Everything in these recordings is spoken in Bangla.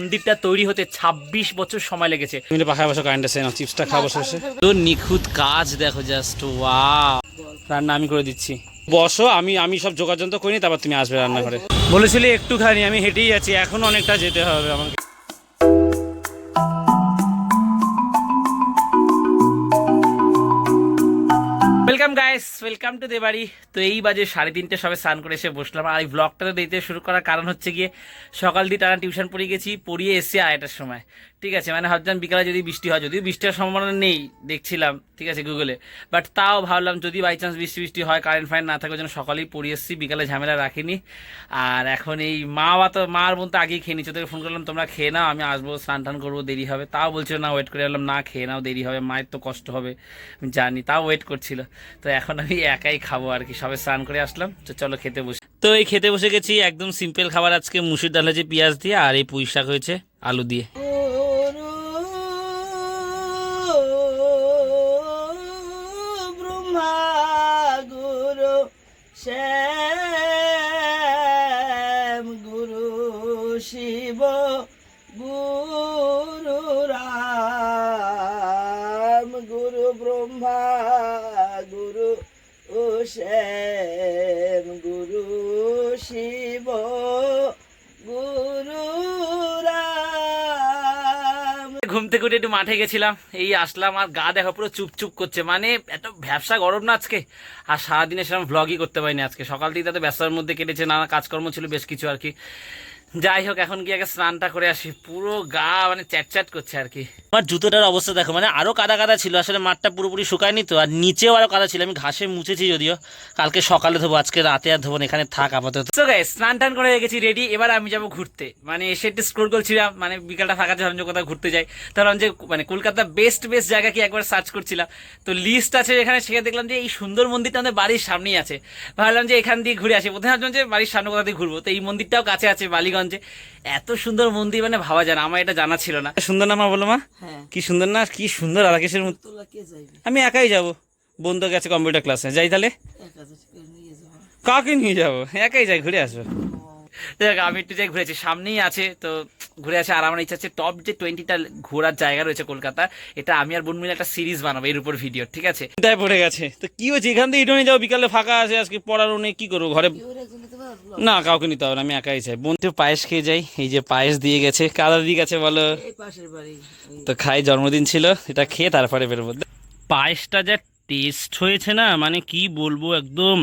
মন্দিরটা তৈরি হতে ২৬ বছর সময় লেগেছে। তুমি পাখায় বসে কারেন্ট না চিপসটা খাওয়া বসে বসে তো নিখুঁত কাজ দেখো জাস্ট ওয়া রান্না আমি করে দিচ্ছি। বসো আমি আমি সব যোগাযোগ তো করিনি তারপর তুমি আসবে রান্নাঘরে। বলেছিলি একটুখানি আমি হেঁটেই যাচ্ছি এখন অনেকটা যেতে হবে আমাকে। Welcome guys welcome to the বাড়ি তো এই বাজে সাড়ে তিনটে সবে স্নান করে এসে বসলাম। আর এই ব্লগটা দিতে শুরু করার কারণ হচ্ছে গিয়ে সকাল দিয়ে টানা টিউশন পড়িয়ে গেছি, পড়িয়ে এসে আড়াইটার সময়। ঠিক আছে মানে ভাবছিলাম বিকালে যদি বৃষ্টি হয়, যদিও বৃষ্টি হওয়ার সম্ভাবনা নেই, দেখছিলাম, ঠিক আছে গুগলে বাট তাও ভাবলাম যদি বাই চান্স বৃষ্টি বৃষ্টি হয় কারেন্ট ফারেন্ট না থাকার যেন সকালেই পড়িয়ে এসেছি, বিকালে ঝামেলা রাখিনি। আর এখন এই মা বা তো মার বোন তো আগেই খেয়ে নিচ্ছে তোকে ফোন করলাম, তোমরা খেয়ে নাও, আমি আসব, স্নান টান করব, দেরি হবে। তাও বলছিল না ওয়েট করে বললাম, না, খেয়ে নাও, দেরি হবে, মায়ের তো কষ্ট হবে জানি। তাও ওয়েট করছিল। তো এখন আমি একাই খাব আর কি, সবে স্নান করে আসলাম, তো চলো খেতে বসে। তো এই খেতে বসে গেছি, একদম সিম্পল খাবার আজকে, মুসুর ডাল হয়েছে পেঁয়াজ দিয়ে আর এই পুঁই শাক হয়েছে, আলু দিয়ে। Shh. ঘুম থেকে একটু মাঠে গেছিলাম। এই আসলাম আর গা দেখো পুরো চুপচুপ করছে। মানে এত ব্যবসা গরম না আজকে? আর সারাদিনে সেরকম ভ্লগই করতে পারিনি আজকে। সকাল থেকে তাতে ব্যবসার মধ্যে কেটেছে, নানা কাজকর্ম ছিল, বেশ কিছু আর কি। যাই হোক এখন গিয়ে আগে স্নানটা করে আসি। পুরো গা মানে চ্যাটচ্যাট করছে আর কি। আমার জুতোটার অবস্থা দেখো মানে আরও কাদা কাদা ছিল আসলে মাঠটা পুরোপুরি শুকায়নি তো আর নিচেও আরও কাদা ছিল আমি ঘাসে মুছেছি যদিও। কালকে সকালে ধোবো আজকে রাতে আর ধোবো এখানে থাক আপাতত। তো গাইস স্নান টান করে গেছি রেডি এবার আমি যাব ঘুরতে। মানে এসে একটু স্ক্রোল করছিলাম মানে বিকালটা ফাঁকা যখন যে কোথাও ঘুরতে যাই। তখন যে মানে কলকাতা বেস্ট বেস্ট জায়গা কি একবার সার্চ করছিলাম। তো লিস্ট আছে এখানে সেখানে দেখলাম যে এই সুন্দর মন্দিরটা আমাদের বাড়ির সামনেই আছে। ভাবলাম যে এখান দিয়ে ঘুরে আসি। প্রথমে ভাবলাম যে বাড়ির সামনে কোথা দিয়ে ঘুরবো। তো এই মন্দিরটাও কাছে আছে বালিগঞ্জে এত সুন্দর মন্দির মানে ভাবা যায় না আমার এটা জানা ছিল না। সুন্দর না মা বলো মা? হ্যাঁ। কি সুন্দর না কি সুন্দর রাধাকেশের আমি একাই যাব। বন্ধু গেছে কম্পিউটার ক্লাসে যাই তাহলে। কাকে নিয়ে যাব। একাই যাই ঘুরে আসব। দেখ আমি একটু যাই ঘুরেছি। সামনেই আছে তো ঘুরে আছে আর আমার ইচ্ছা আছে টপ যে টোয়েন্টিটা ঘোরার জায়গা রয়েছে কলকাতা এটা আমি আর বোন মিলে একটা সিরিজ বানাবো এর উপর ভিডিও ঠিক আছে? চিন্তায় পড়ে গেছে। তো কি হচ্ছে এখান থেকে ইটনে যাও বিকালে ফাঁকা আছে আজকে পড়ারও নেই কি করব? ঘরে না কাউকে নিতে হবে না আমি একাই চাই। বন্ধু পায়েস খেয়ে যাই। এই যে পায়েস দিয়ে গেছে কাদা দিয়ে গেছে বলো? তো খাই জন্মদিন ছিল এটা খেয়ে তারপরে বেরোবো। পায়েসটা যা টেস্ট হয়েছে না মানে কি বলব একদম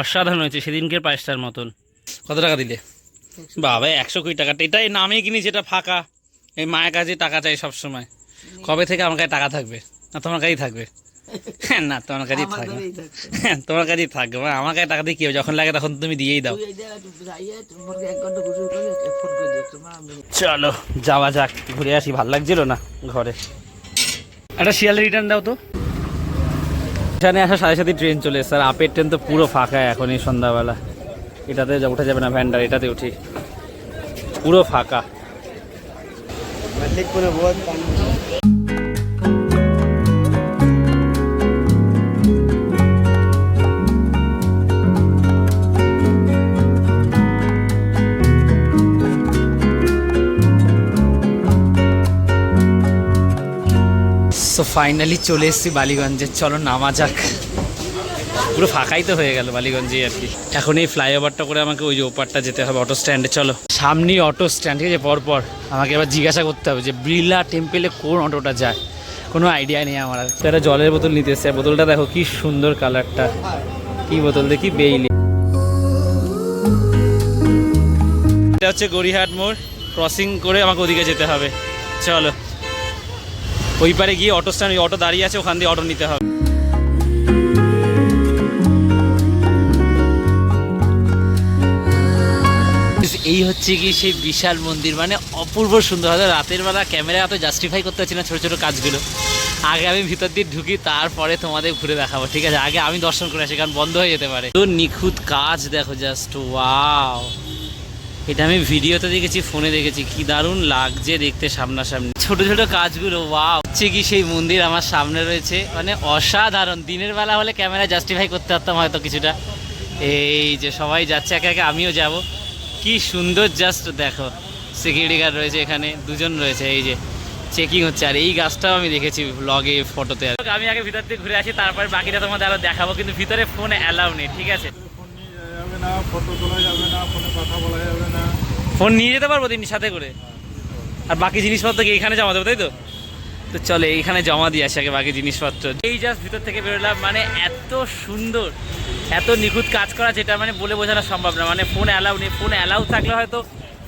অসাধারণ হয়েছে সেদিনকের পায়েসটার মতন। কত টাকা দিলে? বাবা একশো কুড়ি টাকাটা এটাই নামে কিনেছি এটা ফাঁকা। এই মায়ের কাছে টাকা চাই সবসময়। কবে থেকে আমার কাছে টাকা থাকবে? না তোমার কাছেই থাকবে। না তোমার কাছেই থাকবে। হ্যাঁ, তোমার কাছেই থাকবে মানে আমার কাছে টাকা দিয়ে কি হবে? যখন লাগে তখন তুমি দিয়েই দাও। আমি চলো যাওয়া যাক। ঘুরে আসি। ভালো লাগছিল না ঘরে। একটা শিয়াল রিটার্ন দাও তো। এখানে আসা সাড়ে সাথে ট্রেন চলে এসছে। আর আপের ট্রেন তো পুরো ফাঁকা এখন এই সন্ধ্যাবেলা। এটাতে যা- উঠা যাবে না ভ্যান্ডার এটাতে উঠি। পুরো ফাঁকা। সো ফাইনালি চলে এসেছি বালিগঞ্জে। চলো নামা যাক। পুরো ফাঁকাই তো হয়ে গেল বালিগঞ্জে আর কি। এখন এই ফ্লাইওভারটা করে আমাকে ওই যে ওপারটা যেতে হবে অটো স্ট্যান্ডে চলো। সামনেই অটো স্ট্যান্ড ঠিক আছে? পরপর আমাকে এবার জিজ্ঞাসা করতে হবে যে বিড়লা টেম্পেলে কোন অটোটা যায়? কোনো আইডিয়া নেই আমার আর। একটা জলের বোতল নিতে এসছে। বোতলটা দেখো কি সুন্দর কালারটা কি বোতল দেখি বেইলি। এটা হচ্ছে গড়িহাট মোড়। ক্রসিং করে আমাকে ওদিকে যেতে হবে। চলো। ওই পারে গিয়ে অটো স্ট্যান্ড, ওই অটো দাঁড়িয়ে আছে, ওখান দিয়ে অটো নিতে হবে। এই হচ্ছে কি সেই বিশাল মন্দির মানে অপূর্ব সুন্দর। হয়তো রাতের বেলা ক্যামেরা এত জাস্টিফাই করতে পারছি না ছোটো ছোটো কাজগুলো। আগে আমি ভিতর দিয়ে ঢুকি, তারপরে তোমাদের ঘুরে দেখাবো, ঠিক আছে? আগে আমি দর্শন করে আসি, কারণ বন্ধ হয়ে যেতে পারে। তো নিখুঁত কাজ দেখো জাস্ট ওয়াও এটা আমি ভিডিওতে দেখেছি, ফোনে দেখেছি। কি দারুণ লাগছে দেখতে সামনাসামনি। ছোট ছোট কাজগুলো ওয়াও হচ্ছে কি সেই মন্দির আমার সামনে রয়েছে। মানে অসাধারণ। দিনের বেলা হলে ক্যামেরা জাস্টিফাই করতে পারতাম হয়তো কিছুটা। এই যে সবাই যাচ্ছে, একে একে আমিও যাব। কি সুন্দর জাস্ট দেখো। সিকিউরিটি গার্ড রয়েছে এখানে, দুজন রয়েছে, এই যে চেকিং হচ্ছে। আর এই গাছটাও আমি দেখেছি ব্লগে ফটোতে আমি আগে ভিতর থেকে ঘুরে আসি, তারপরে বাকিটা তোমাদের আরও দেখাবো, কিন্তু ভিতরে ফোনে অ্যালাউ নেই, ঠিক আছে? না, ফটো তোলা যাবে না, ফোনে কথা বলা যাবে না। ফোন নিয়ে যেতে পারব তিনি সাথে করে? আর বাকি জিনিসপত্র কি এখানে জমা দেবো, তাই তো? তো চলে, এইখানে জমা দিয়ে আসে আগে বাকি জিনিসপত্র। এই জাস্ট ভিতর থেকে বেরোলাম মানে এত সুন্দর, এত নিখুঁত কাজ করা, যেটা মানে বলে বোঝানো সম্ভব না। মানে ফোন অ্যালাউ নেই ফোন অ্যালাউ থাকলে হয়তো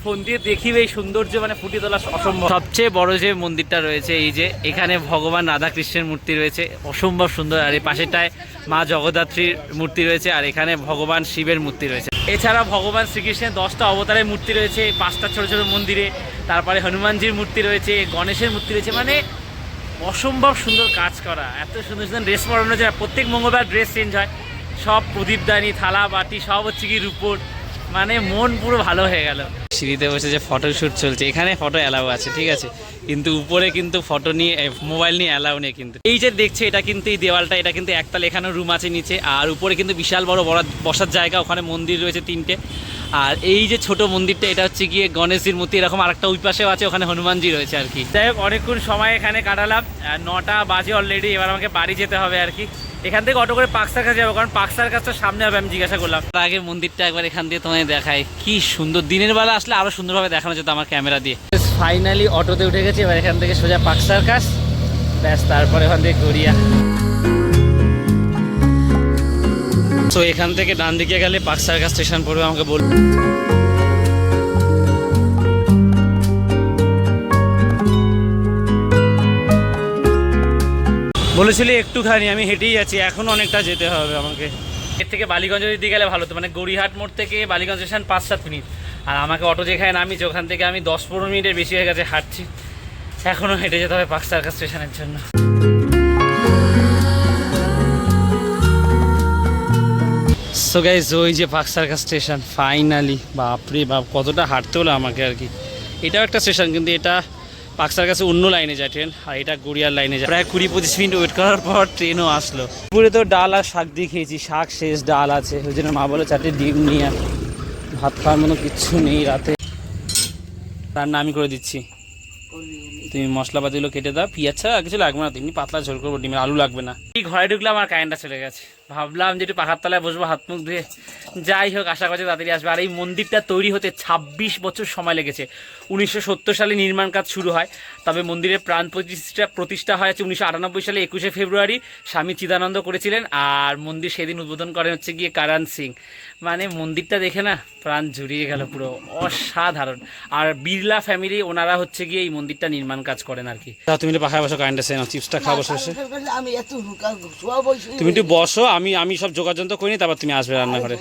ফোন দিয়ে দেখিবে এই সৌন্দর্য মানে ফুটিয়ে তোলা অসম্ভব। সবচেয়ে বড় যে মন্দিরটা রয়েছে, এই যে এখানে ভগবান রাধা কৃষ্ণের মূর্তি রয়েছে, অসম্ভব সুন্দর। আর এই পাশেটায় মা জগদ্ধাত্রীর মূর্তি রয়েছে, আর এখানে ভগবান শিবের মূর্তি রয়েছে। এছাড়া ভগবান শ্রীকৃষ্ণের দশটা অবতারের মূর্তি রয়েছে, পাঁচটা ছোট ছোট মন্দিরে। তারপরে হনুমানজির মূর্তি রয়েছে, গণেশের মূর্তি রয়েছে মানে অসম্ভব সুন্দর কাজ করা। এত সুন্দর সুন্দর ড্রেস পরানো যায়, প্রত্যেক মঙ্গলবার ড্রেস চেঞ্জ হয়। সব প্রদীপদানি থালা, বাটি, সব হচ্ছে কি রূপোর। মানে মন পুরো ভালো হয়ে গেল। সিঁড়িতে বসে যে ফটো শ্যুট চলছে। এখানে ফটো অ্যালাউ আছে, ঠিক আছে? কিন্তু উপরে কিন্তু ফটো নিয়ে মোবাইল নিয়ে অ্যালাউ নেই কিন্তু। এই যে দেখছে, এটা কিন্তু এই দেওয়ালটা, এটা কিন্তু একতাল এখানেও রুম আছে নিচে। আর উপরে কিন্তু বিশাল বড় বড় বসার জায়গা, ওখানে মন্দির রয়েছে তিনটে। আর এই যে ছোট মন্দিরটা, এটা হচ্ছে গিয়ে গণেশজির মূর্তি, এরকম আরেকটা ওই পাশেও আছে, ওখানে হনুমানজি রয়েছে আর কি। যাই হোক, অনেকক্ষণ সময় এখানে কাটালাম। নটা বাজে অলরেডি এবার আমাকে বাড়ি যেতে হবে আর কি। এখান থেকে অটো করে পাকসার কাছে যাব কারণ পাকসার কাছটা সামনে হবে আমি জিজ্ঞাসা করলাম। তার আগে মন্দিরটা একবার এখান দিয়ে তোমায় দেখায় কি সুন্দর দিনের বেলা আসলে আরও সুন্দরভাবে দেখানো যেত আমার ক্যামেরা দিয়ে। ফাইনালি অটোতে উঠে গেছি এবার এখান থেকে সোজা পাকসার কাছ ব্যাস তারপরে ওখান থেকে গড়িয়া। তো এখান থেকে ডান দিকে গেলে পাকসারকা স্টেশন পড়বে আমাকে বল বলেছিলি একটুখানি, আমি হেঁটেই যাচ্ছি, এখন অনেকটা যেতে হবে আমাকে। এর থেকে বালিগঞ্জ দিকে গেলে ভালো হতো মানে গড়িহাট মোড় থেকে বালিগঞ্জ স্টেশন পাঁচ সাত মিনিট। আর আমাকে অটো যেখানে নামিয়েছে, ওখান থেকে আমি দশ পনেরো মিনিটের বেশি হয়ে গেছে হাঁটছি। এখনও হেঁটে যেতে হবে পাকসারকা স্টেশনের জন্য। সো গাইজ ওই যে পাক সার্কাস স্টেশন ফাইনালি বাপরে বাপ, কতটা হাঁটতে হলো আমাকে আর কি। এটাও একটা স্টেশন, কিন্তু এটা পাকসার কাছে অন্য লাইনে যায় ট্রেন, আর এটা গড়িয়ার লাইনে যায়। প্রায় কুড়ি পঁচিশ মিনিট ওয়েট করার পর ট্রেনও আসলো। পুরে তো ডাল আর শাক দিয়ে খেয়েছি, শাক শেষ, ডাল আছে। ওই জন্য মা বলে চারটে ডিম নিয়ে। ভাত খাওয়ার মতো কিচ্ছু নেই রাতে। রান্না আমি করে দিচ্ছি। তুমি মশলাপাতিগুলো কেটে দাও, পিঁয়াজ ছাড়া কিছু লাগবে না এমনি পাতলা ঝোল করব, ডিমের আলু লাগবে না। এই ঘরে ঢুকলাম আর কারেন্টটা চলে গেছে। ভাবলাম যে একটু পাহাড় তলায় বসবো, হাত মুখ ধুয়ে। যাই হোক, আশা করছি তাড়াতাড়ি আসবে। আর এই মন্দিরটা তৈরি হতে ছাব্বিশ বছর সময় লেগেছে। উনিশশো সত্তর সালে নির্মাণ কাজ শুরু হয়। তবে মন্দিরের প্রাণ প্রতিষ্ঠা প্রতিষ্ঠা হয়েছে উনিশশো আটানব্বই সালে, একুশে ফেব্রুয়ারি। স্বামী চিদানন্দ করেছিলেন আর মন্দির সেদিন উদ্বোধন করেন হচ্ছে গিয়ে কারান সিং। মানে মন্দিরটা দেখে না, প্রাণ জুড়িয়ে গেল পুরো। অসাধারণ। আর বিড়লা ফ্যামিলি ওনারা হচ্ছে গিয়ে এই মন্দিরটা নির্মাণ কাজ করেন আর কি। তুমি পাখায় বসো কারেন্ট না চিপসটা খাওয়া বসে বসে। আমি এত তুমি একটু বসো আমি আমি সব যোগাযোগ করিনি তারপর তুমি আসবে রান্নাঘরে।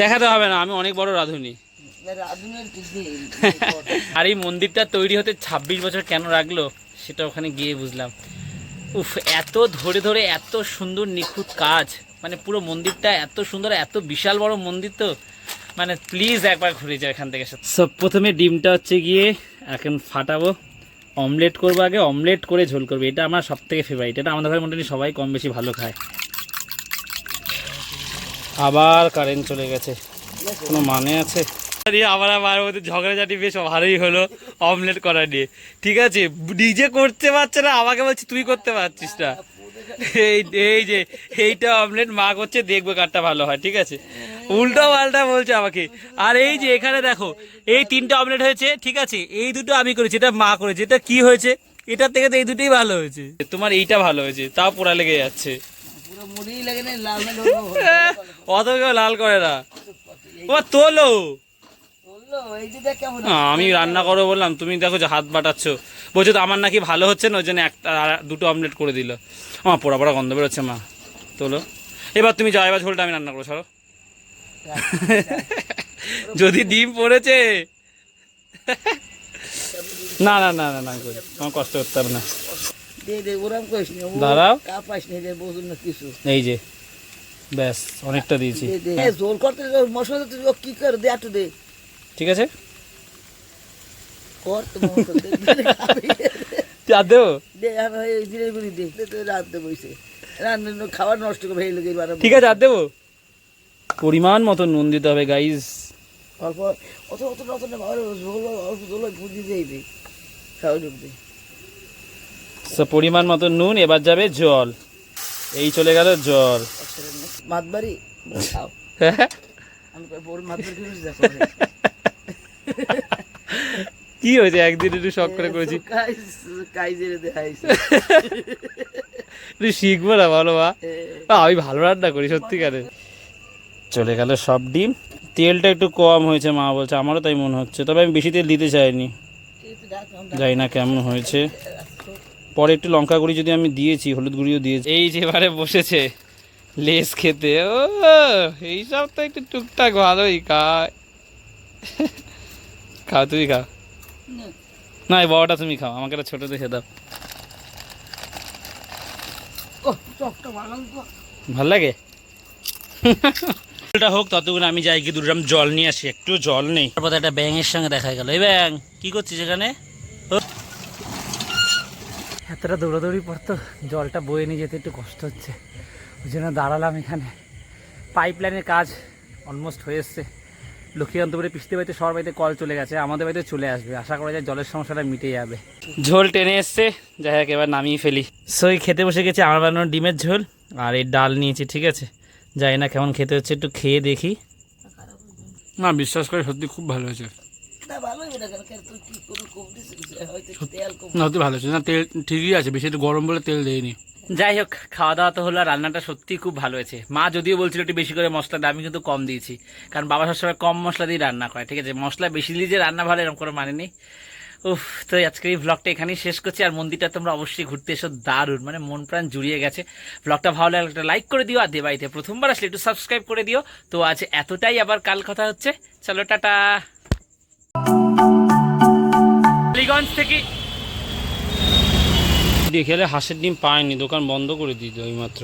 দেখাতে হবে না আমি অনেক বড় রাঁধুনি। আর এই মন্দিরটা তৈরি হতে ছাব্বিশ বছর কেন রাখল সেটা ওখানে গিয়ে বুঝলাম। উফ এত ধরে ধরে এত সুন্দর নিখুঁত কাজ মানে পুরো মন্দিরটা এত সুন্দর এত বিশাল বড় মন্দির তো। মানে প্লিজ একবার ঘুরে যাও এখান থেকে সব প্রথমে ডিমটা হচ্ছে গিয়ে এখন ফাটাবো। অমলেট করব আগে, অমলেট করে ঝোল করব। এটা আমার সব থেকে ফেভারিট এটা আমাদের ঘরে মোটামুটি সবাই কম বেশি ভালো খায়। আবার কারেন্ট চলে গেছে। কোনো মানে আছে? আবার আবার ওদের ঝগড়াঝাটি বেশ ভালোই হলো অমলেট করা নিয়ে। ঠিক আছে, নিজে করতে পারছে না, আমাকে বলছি, তুই করতে পারছিস না। এই এই যে, এইটা অমলেট, মা করছে, দেখবে কারটা ভালো হয়, ঠিক আছে? উল্টো পাল্টা বলছে আমাকে। আর এই যে এখানে দেখো এই তিনটা অমলেট হয়েছে ঠিক আছে? এই দুটো আমি করেছি এটা মা করেছে এটা কি হয়েছে? এটার থেকে তো এই দুটোই ভালো হয়েছে। তোমার এইটা ভালো হয়েছে তাও পোড়া লেগে যাচ্ছে। অত কেউ লাল করে না। ও তোলো। আমি রান্না করো বললাম তুমি দেখো যে হাত বাটাচ্ছ। বলছো তো আমার নাকি ভালো হচ্ছে না ওই জন্য একটা দুটো অমলেট করে দিল। আমার পোড়া পোড়া গন্ধ বেরোচ্ছে মা। তোলো। এবার তুমি যাও এবার ঝোলটা আমি রান্না করো ছাড়ো। যদি ডিম পড়েছে। না না না না না কষ্ট করতে হবে না। দাঁড়াও। এই যে ব্যাস অনেকটা দিয়েছি। জোর করতে মশলা কি কর দে একটু দে। ঠিক আছে? কর দে, আর জিরে গুড়ি রাত খাবার নষ্ট করে ঠিক আছে আর দেবো? পরিমাণ মতো নুন দিতে হবে গাইজ অল্প অত অত অত অল্প পুঁজি পরিমাণ মতো নুন এবার যাবে জল। এই চলে গেল জল। মাতবাড়ি? কি হয়েছে? একদিন একটু শখ করে করেছি। শিখব না ভালো আ, আমি ভালো রান্না করি সত্যিকারে। চলে গেল সব ডিম। তেলটা একটু কম হয়েছে মা বলছে। আমারও তাই মনে হচ্ছে। তবে আমি বেশি তেল দিতে চাইনি। জানি না কেমন হয়েছে। পরে একটু লঙ্কা গুঁড়ি যদি আমি দিয়েছি হলুদ গুঁড়িও দিয়েছি। এই যে এবারে বসেছে লেস খেতে। ও এইসব তো একটু টুকটাক ভালোই খায়। খাও তুমি খাও। না এই বড়টা তুমি খাও। আমাকে একটা ছোট দেখে দাও। ভালো লাগে? এটা হোক ততক্ষণ আমি যাই গিয়ে দুরাম জল নিয়ে আসি। একটু জল নেই। তারপর একটা ব্যাঙের সঙ্গে দেখা গেল। এই ব্যাং কি করছিস এখানে। এতটা দৌড়াদৌড়ি পড়তো জলটা বয়ে নিয়ে যেতে একটু কষ্ট হচ্ছে। ওই জন্য দাঁড়ালাম এখানে। পাইপ লাইনের কাজ অলমোস্ট হয়ে এসছে। লক্ষ্মীকান্তপুরে পিসতে বাড়িতে সবার বাড়িতে কল চলে গেছে। আমাদের বাড়িতে চলে আসবে। আশা করা যায় জলের সমস্যাটা মিটে যাবে। ঝোল টেনে এসছে। যাই হোক এবার নামিয়ে ফেলি। সই খেতে বসে গেছে আমার বানানো ডিমের ঝোল আর এই ডাল নিয়েছি ঠিক আছে? জানি না কেমন খেতে হচ্ছে একটু খেয়ে দেখি। না বিশ্বাস করে সত্যি খুব ভালো হয়েছে। সত্যি ভালো হয়েছে। না তেল ঠিকই আছে বেশি একটু গরম বলে তেল দেয়নি যাই হোক খাওয়া দাওয়া তো হলো আর রান্নাটা সত্যি খুব ভালো হয়েছে। মা যদিও বলছিল একটু বেশি করে মশলা দেয়, আমি কিন্তু কম দিয়েছি। কারণ বাবা সবসময় কম মশলা দিয়ে রান্না করে ঠিক আছে? মশলা বেশি দিলে যে রান্না ভালো এরকম করে মানে নেই। উফ তো আজকের এই ব্লগটা এখানেই শেষ করছি আর মন্দিরটা তোমরা অবশ্যই ঘুরতে এসো দারুণ। মানে মন প্রাণ জুড়িয়ে গেছে। ব্লগটা ভালো লাগলে একটা লাইক করে দিও আর দেবাইতে প্রথমবার আসলে একটু সাবস্ক্রাইব করে দিও। তো আজ এতটাই আবার কাল কথা হচ্ছে। চলো টাটা। টালিগঞ্জ থেকে দেখে হাঁসের ডিম পায়নি দোকান বন্ধ করে দিত ওই মাত্র